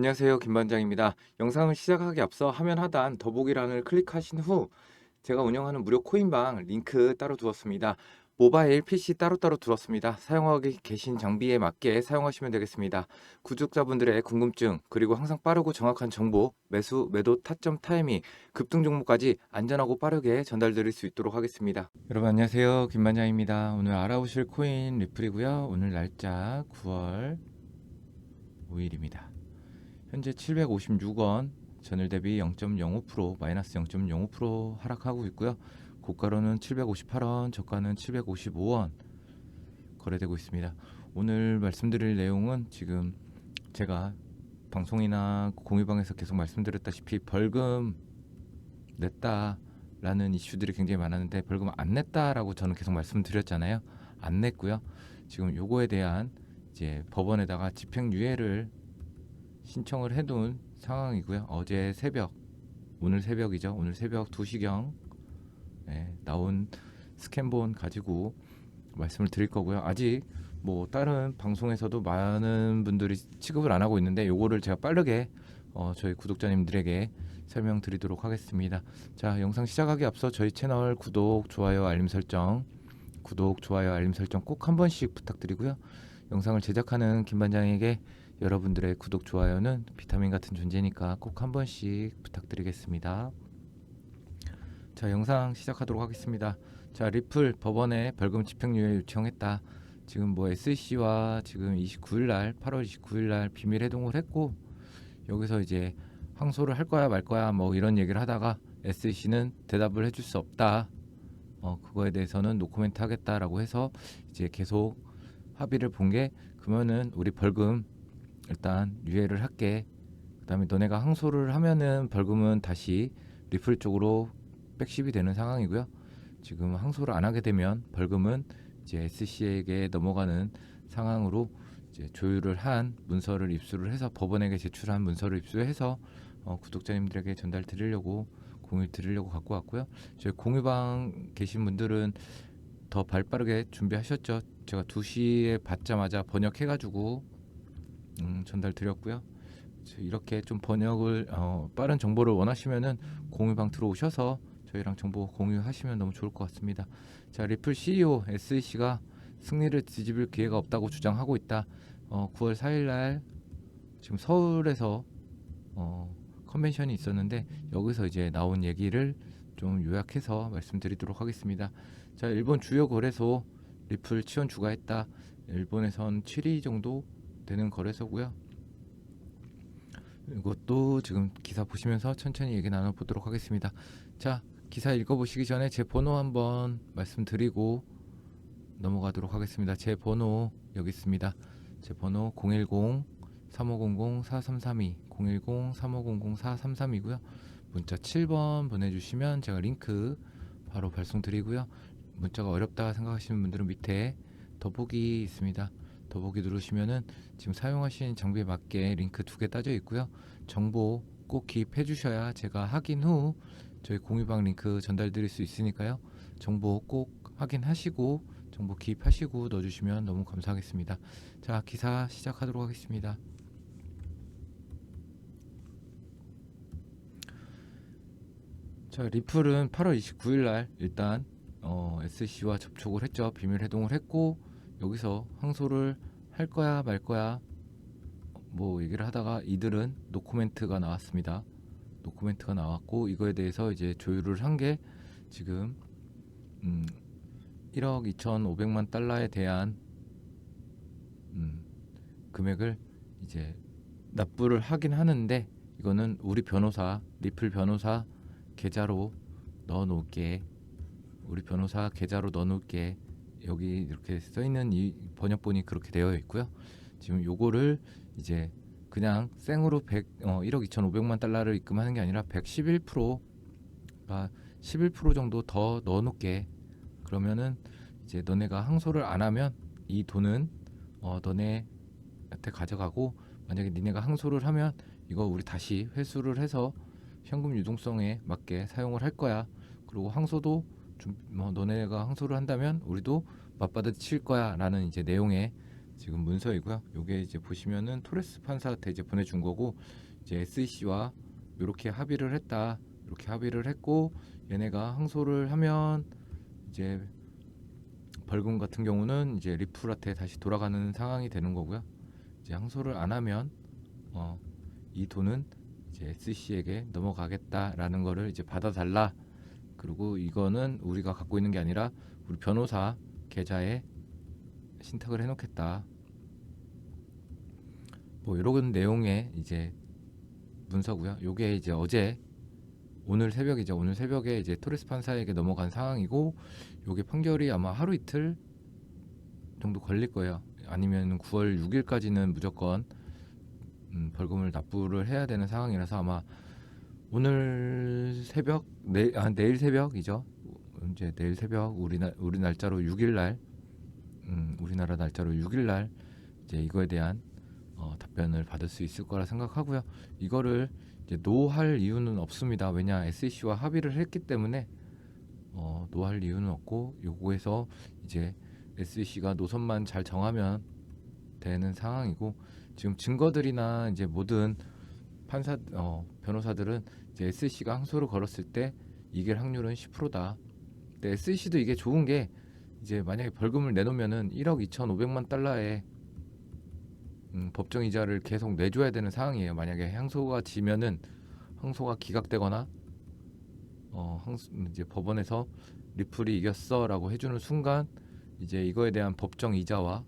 안녕하세요. 김반장입니다. 영상을 시작하기 앞서 화면 하단 더보기란을 클릭하신 후 제가 운영하는 무료 코인방 링크 따로 두었습니다. 모바일, PC 따로따로 두었습니다. 사용하고 계신 장비에 맞게 사용하시면 되겠습니다. 구독자분들의 궁금증, 그리고 항상 빠르고 정확한 정보, 매수, 매도, 타점, 타이밍, 급등 종목까지 안전하고 빠르게 전달드릴 수 있도록 하겠습니다. 여러분 안녕하세요. 김반장입니다. 오늘 알아보실 코인 리플이고요. 오늘 날짜 9월 5일입니다. 현재 756원, 전일 대비 0.05% 마이너스 0.05% 하락하고 있고요. 고가로는 758원, 저가는 755원 거래되고 있습니다. 오늘 말씀드릴 내용은 지금 제가 방송이나 공유방에서 계속 말씀드렸다시피 벌금 냈다라는 이슈들이 굉장히 많았는데 벌금 안 냈다라고 저는 계속 말씀드렸잖아요. 안 냈고요. 지금 요거에 대한 이제 법원에다가 집행유예를 신청을 해둔 상황이고요. 어제 새벽, 오늘 새벽이죠. 오늘 새벽 2시경 네, 나온 스캔본 가지고 말씀을 드릴 거고요. 아직 뭐 다른 방송에서도 많은 분들이 취급을 안 하고 있는데 요거를 제가 빠르게 어, 저희 구독자님들에게 설명드리도록 하겠습니다. 자, 영상 시작하기 앞서 저희 채널 구독, 좋아요, 알림 설정, 구독, 좋아요, 알림 설정 꼭 한 번씩 부탁드리고요. 영상을 제작하는 김 반장에게 여러분들의 구독, 좋아요는 비타민 같은 존재니까 꼭 한 번씩 부탁드리겠습니다. 자, 영상 시작하도록 하겠습니다. 자, 리플 법원에 벌금 집행유예 요청했다. 지금 뭐 SC와 지금 29일 날 8월 29일 날 비밀 해동을 했고 여기서 이제 항소를 할 거야 말 거야 뭐 이런 얘기를 하다가 SC는 대답을 해줄 수 없다. 어, 그거에 대해서는 노코멘트 하겠다라고 해서 이제 계속 합의를 본 게 그러면은 우리 벌금 일단 유예를 할게. 그다음에 너네가 항소를 하면은 벌금은 다시 리플 쪽으로 백십이 되는 상황이고요. 지금 항소를 안 하게 되면 벌금은 이제 SC에게 넘어가는 상황으로 이제 조율을 한 문서를 입수를 해서 법원에게 제출한 문서를 입수해서 어, 구독자님들에게 전달 드리려고 공유 드리려고 갖고 왔고요. 저희 공유방 계신 분들은 더 발빠르게 준비하셨죠. 제가 2시에 받자마자 번역해가지고 음, 전달 드렸고요. 이렇게 좀 번역을 어, 빠른 정보를 원하시면은 공유방 들어오셔서 저희랑 정보 공유하시면 너무 좋을 것 같습니다. 자 리플 CEO SEC가 승리를 뒤집을 기회가 없다고 주장하고 있다. 어, 9월 4일날 지금 서울에서 어, 컨벤션이 있었는데 여기서 이제 나온 얘기를 좀 요약해서 말씀드리도록 하겠습니다. 자 일본 주요 거래소 리플 치원 주가했다. 일본에선 7위 정도 되는 거래소고요. 이것도 지금 기사 보시면서 천천히 얘기 나눠보도록 하겠습니다. 자, 기사 읽어보시기 전에 제 번호 한번 말씀드리고 넘어가도록 하겠습니다. 제 번호 여기 있습니다. 제 번호 010 3500 4332 010 3500 4332이고요. 문자 7번 보내주시면 제가 링크 바로 발송드리고요. 문자가 어렵다 생각하시는 분들은 밑에 더보기 있습니다. 더보기 누르시면은 지금 사용하신 장비에 맞게 링크 두 개 따져 있고요. 정보 꼭 기입해 주셔야 제가 확인 후 저희 공유방 링크 전달 드릴 수 있으니까요. 정보 꼭 확인하시고 정보 기입하시고 넣어주시면 너무 감사하겠습니다. 자 기사 시작하도록 하겠습니다. 자 리플은 8월 29일 날 일단 어, SC와 접촉을 했죠. 비밀 해동을 했고 여기서 항소를 할 거야 말 거야 뭐 얘기를 하다가 이들은 노코멘트가 나왔습니다. 노코멘트가 나왔고 이거에 대해서 이제 조율을 한 게 지금 음 1억 2,500만 달러에 대한 음 금액을 이제 납부를 하긴 하는데 이거는 우리 변호사 리플 변호사 계좌로 넣어 놓을게 우리 변호사 계좌로 넣어 놓을게 여기 이렇게 써 있는 이 번역본이 그렇게 되어 있고요. 지금 요거를 이제 그냥 생으로 100, 어, 1억 2,500만 달러를 입금하는 게 아니라 111%가 11% 정도 더 넣어놓게 그러면은 이제 너네가 항소를 안 하면 이 돈은 어, 너네한테 가져가고 만약에 니네가 항소를 하면 이거 우리 다시 회수를 해서 현금 유동성에 맞게 사용을 할 거야. 그리고 항소도 좀 뭐 너네가 항소를 한다면 우리도 맞받아 칠 거야라는 이제 내용의 지금 문서이고요. 요게 이제 보시면은 토레스 판사한테 이제 보내준 거고 이제 SEC와 이렇게 합의를 했다. 이렇게 합의를 했고 얘네가 항소를 하면 이제 벌금 같은 경우는 이제 리플한테 다시 돌아가는 상황이 되는 거고요. 이제 항소를 안 하면 어, 이 돈은 이제 SC에게 넘어가겠다라는 거를 이제 받아달라. 그리고 이거는 우리가 갖고 있는 게 아니라 우리 변호사 계좌에 신탁을 해놓겠다. 뭐 이런 내용의 이제 문서고요. 요게 이제 어제 오늘 새벽이죠. 오늘 새벽에 이제 토레스 판사에게 넘어간 상황이고 요게 판결이 아마 하루 이틀 정도 걸릴 거예요. 아니면 9월 6일까지는 무조건 음, 벌금을 납부를 해야 되는 상황이라서 아마 오늘 새벽 내, 아, 내일 새벽이죠. 이제 내일 새벽 우리 날 우리 날짜로 6일 날 음, 우리나라 날짜로 6일 날 이제 이거에 대한 어, 답변을 받을 수 있을 거라 생각하고요. 이거를 이제 노할 이유는 없습니다. 왜냐 SEC와 합의를 했기 때문에 어, 노할 이유는 없고 요거에서 이제 SEC가 노선만 잘 정하면 되는 상황이고 지금 증거들이나 이제 모든 판사 어, 변호사들은 이제 SEC가 항소를 걸었을 때 이길 확률은 10%다. 근데 SEC도 이게 좋은 게 이제 만약에 벌금을 내놓으면은 1억 2,500만 달러의 음, 법정 이자를 계속 내줘야 되는 상황이에요. 만약에 항소가 지면은 항소가 기각되거나 어, 항소, 이제 법원에서 리플이 이겼어라고 해주는 순간 이제 이거에 대한 법정 이자와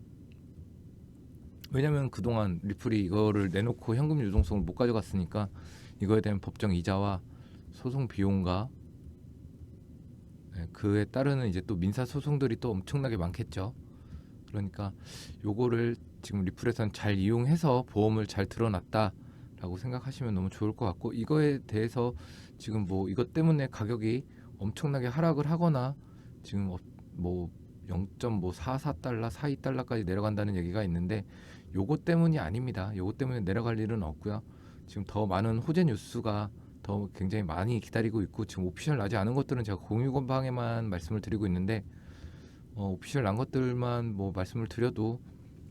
왜냐면 그동안 리플이 이거를 내놓고 현금 유동성을 못 가져갔으니까 이거에 대한 법정 이자와 소송 비용과 네, 그에 따르는 이제 또 민사 소송들이 또 엄청나게 많겠죠. 그러니까 요거를 지금 리플에선 잘 이용해서 보험을 잘 들어놨다라고 생각하시면 너무 좋을 것 같고 이거에 대해서 지금 뭐 이것 때문에 가격이 엄청나게 하락을 하거나 지금 어- 뭐 0.44달러, 42달러까지 내려간다는 얘기가 있는데 요거 때문이 아닙니다. 요거 때문에 내려갈 일은 없고요. 지금 더 많은 호재 뉴스가 더 굉장히 많이 기다리고 있고 지금 오피셜 나지 않은 것들은 제가 공유 건방에만 말씀을 드리고 있는데 어, 오피셜 난 것들만 뭐 말씀을 드려도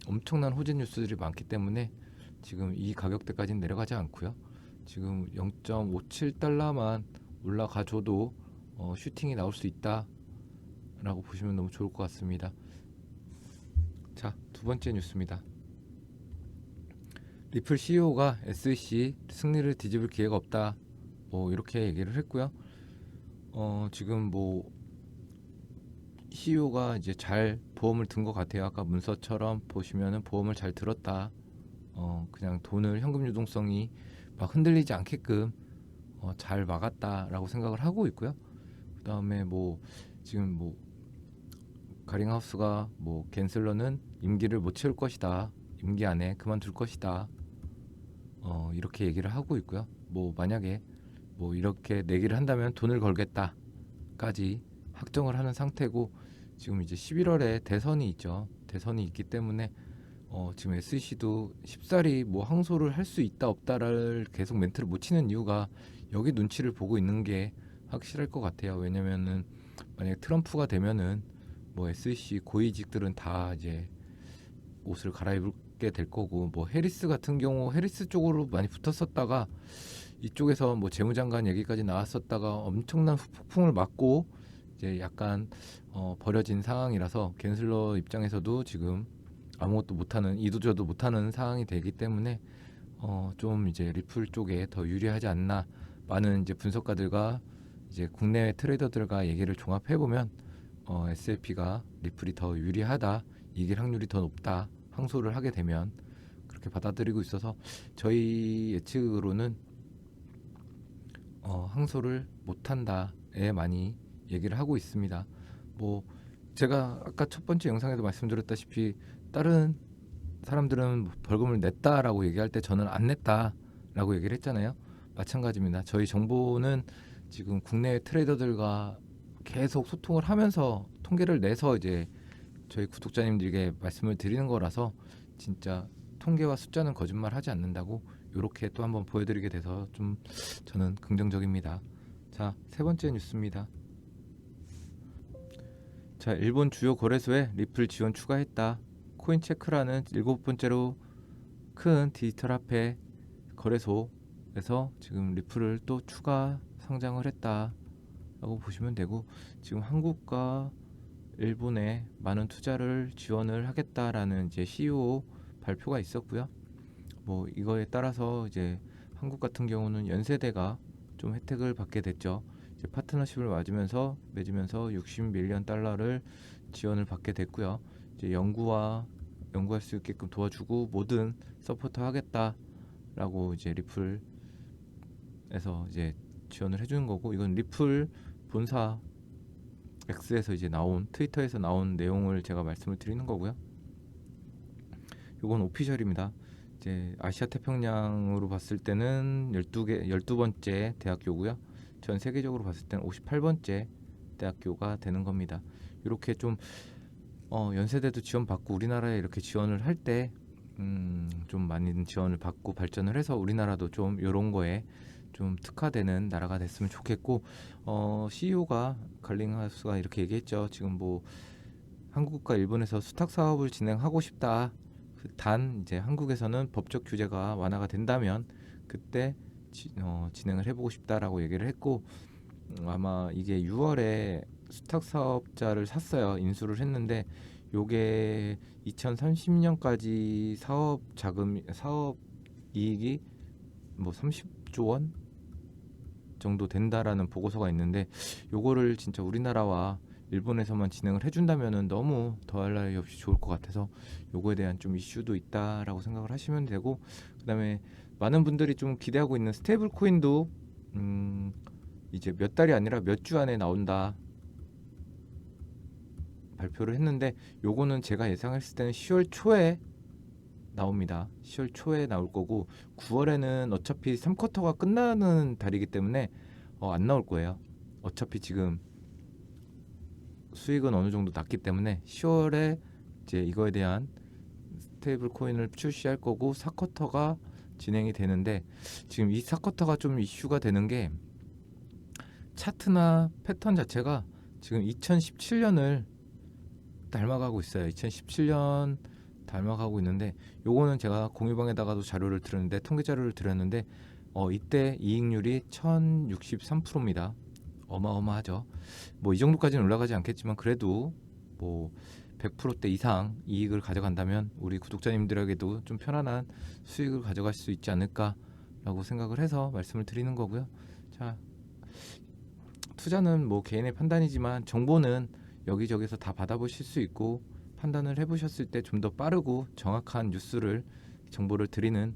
엄청난 호재 뉴스들이 많기 때문에 지금 이 가격대까지는 내려가지 않고요. 지금 0.57달러만 올라가줘도 어, 슈팅이 나올 수 있다 라고 보시면 너무 좋을 것 같습니다. 자, 두 번째 뉴스입니다. 리플 CEO가 SEC 승리를 뒤집을 기회가 없다. 뭐 이렇게 얘기를 했고요. 어, 지금 뭐 CEO가 이제 잘 보험을 든 것 같아요. 아까 문서처럼 보시면은 보험을 잘 들었다. 어, 그냥 돈을 현금 유동성이 막 흔들리지 않게끔 어, 잘 막았다라고 생각을 하고 있고요. 그다음에 뭐 지금 뭐 가링하우스가 뭐 겐슬러는 임기를 못 채울 것이다. 임기 안에 그만둘 것이다. 어, 이렇게 얘기를 하고 있고요. 뭐 만약에 뭐 이렇게 내기를 한다면 돈을 걸겠다까지 확정을 하는 상태고 지금 이제 11월에 대선이 있죠. 대선이 있기 때문에 어, 지금 SC도 쉽사리 뭐 항소를 할 수 있다 없다를 계속 멘트를 못 치는 이유가 여기 눈치를 보고 있는 게 확실할 것 같아요. 왜냐면은 만약에 트럼프가 되면은 뭐 SC 고위직들은 다 이제 옷을 갈아입게 될 거고 뭐 해리스 같은 경우 해리스 쪽으로 많이 붙었었다가 이쪽에서 뭐 재무장관 얘기까지 나왔었다가 엄청난 폭풍을 맞고 이제 약간 어, 버려진 상황이라서 겐슬러 입장에서도 지금 아무것도 못하는 이도저도 못하는 상황이 되기 때문에 어, 좀 이제 리플 쪽에 더 유리하지 않나 많은 이제 분석가들과 이제 국내 트레이더들과 얘기를 종합해 보면 어, SLP가 리플이 더 유리하다 이길 확률이 더 높다 항소를 하게 되면 그렇게 받아들이고 있어서 저희 예측으로는 어, 항소를 못한다에 많이 얘기를 하고 있습니다. 뭐 제가 아까 첫 번째 영상에도 말씀드렸다시피 다른 사람들은 벌금을 냈다라고 얘기할 때 저는 안 냈다라고 얘기를 했잖아요. 마찬가지입니다. 저희 정보는 지금 국내 트레이더들과 계속 소통을 하면서 통계를 내서 이제 저희 구독자님들에게 말씀을 드리는 거라서 진짜 통계와 숫자는 거짓말 하지 않는다고 이렇게 또 한번 보여드리게 돼서 좀 저는 긍정적입니다. 자, 세 번째 뉴스입니다. 자, 일본 주요 거래소에 리플 지원 추가했다. 코인체크라는 일곱 번째로 큰 디지털 화폐 거래소에서 지금 리플을 또 추가 상장을 했다 라고 보시면 되고 지금 한국과 일본에 많은 투자를 지원을 하겠다라는 이제 CEO 발표가 있었고요. 뭐 이거에 따라서 이제 한국 같은 경우는 연세대가 좀 혜택을 받게 됐죠. 이제 파트너십을 맞으면서 맺으면서 60밀리언 달러를 지원을 받게 됐고요. 이제 연구와 연구할 수 있게끔 도와주고 모든 서포트 하겠다라고 이제 리플에서 이제 지원을 해주는 거고 이건 리플 본사 X에서 이제 나온 트위터에서 나온 내용을 제가 말씀을 드리는 거고요. 이건 오피셜입니다. 이제 아시아 태평양으로 봤을 때는 12개 12번째 대학교고요. 전 세계적으로 봤을 때는 58번째 대학교가 되는 겁니다. 이렇게 좀 어, 연세대도 지원받고 우리나라에 이렇게 지원을 할때 음, 좀 많은 지원을 받고 발전을 해서 우리나라도 좀 이런 거에 좀 특화되는 나라가 됐으면 좋겠고 어, CEO가 갈링하우스가 이렇게 얘기했죠. 지금 뭐 한국과 일본에서 수탁 사업을 진행하고 싶다. 그단 이제 한국에서는 법적 규제가 완화가 된다면 그때 지, 어, 진행을 해보고 싶다라고 얘기를 했고 음, 아마 이게 6월에 수탁 사업자를 샀어요. 인수를 했는데 요게 2030년까지 사업 자금 사업 이익이 뭐 30조 원 정도 된다라는 보고서가 있는데 요거를 진짜 우리나라와 일본에서만 진행을 해준다면은 너무 더할 나위 없이 좋을 것 같아서 요거에 대한 좀 이슈도 있다라고 생각을 하시면 되고 그다음에 많은 분들이 좀 기대하고 있는 스테이블 코인도 음 이제 몇 달이 아니라 몇 주 안에 나온다 발표를 했는데 요거는 제가 예상했을 때는 10월 초에 나옵니다. 10월 초에 나올 거고 9월에는 어차피 3쿼터가 끝나는 달이기 때문에 어, 안 나올 거예요. 어차피 지금 수익은 어느 정도 났기 때문에 10월에 이제 이거에 대한 스테이블 코인을 출시할 거고 4쿼터가 진행이 되는데 지금 이 4쿼터가 좀 이슈가 되는 게 차트나 패턴 자체가 지금 2017년을 닮아가고 있어요. 2017년 닮아가고 있는데 요거는 제가 공유방에다가도 자료를 드렸는데 통계 자료를 드렸는데 어 이때 이익률이 1063%입니다. 어마어마하죠. 뭐 이 정도까지는 올라가지 않겠지만 그래도 뭐 100%대 이상 이익을 가져간다면 우리 구독자님들에게도 좀 편안한 수익을 가져갈 수 있지 않을까라고 생각을 해서 말씀을 드리는 거고요. 자, 투자는 뭐 개인의 판단이지만 정보는 여기저기서 다 받아보실 수 있고 판단을 해보셨을 때 좀 더 빠르고 정확한 뉴스를 정보를 드리는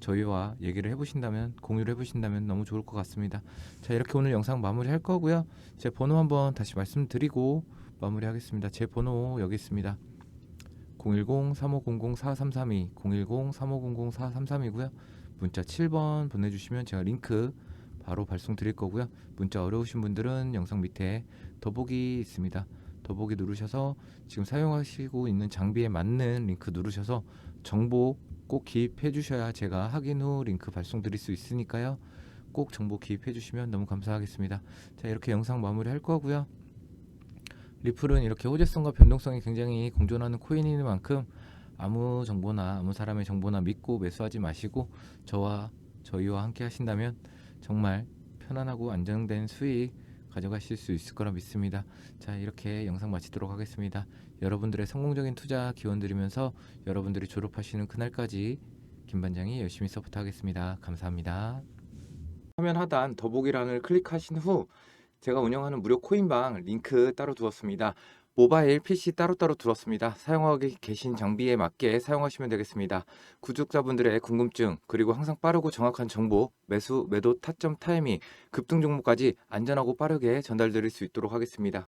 저희와 얘기를 해보신다면 공유를 해보신다면 너무 좋을 것 같습니다. 자 이렇게 오늘 영상 마무리할 거고요. 제 번호 한번 다시 말씀드리고 마무리하겠습니다. 제 번호 여기 있습니다. 010-3500-4332 010-3500-4332고요. 문자 7번 보내주시면 제가 링크 바로 발송 드릴 거고요. 문자 어려우신 분들은 영상 밑에 더보기 있습니다. 더보기 누르셔서 지금 사용하시고 있는 장비에 맞는 링크 누르셔서 정보 꼭 기입해 주셔야 제가 확인 후 링크 발송 드릴 수 있으니까요. 꼭 정보 기입해 주시면 너무 감사하겠습니다. 자, 이렇게 영상 마무리 할 거고요. 리플은 이렇게 호재성과 변동성이 굉장히 공존하는 코인인 만큼 아무 정보나 아무 사람의 정보나 믿고 매수하지 마시고 저와 저희와 함께 하신다면 정말 편안하고 안정된 수익 가져가실 수 있을 거라 믿습니다. 자, 이렇게 영상 마치도록 하겠습니다. 여러분들의 성공적인 투자 기원 드리면서 여러분들이 졸업하시는 그날까지 김 반장이 열심히 서포트 하겠습니다. 감사합니다. 화면 하단 더보기란을 클릭하신 후 제가 운영하는 무료 코인방 링크 따로 두었습니다. 모바일, PC 따로따로 두었습니다. 사용하고 계신 장비에 맞게 사용하시면 되겠습니다. 구독자분들의 궁금증, 그리고 항상 빠르고 정확한 정보, 매수, 매도, 타점, 타이밍, 급등 종목까지 안전하고 빠르게 전달드릴 수 있도록 하겠습니다.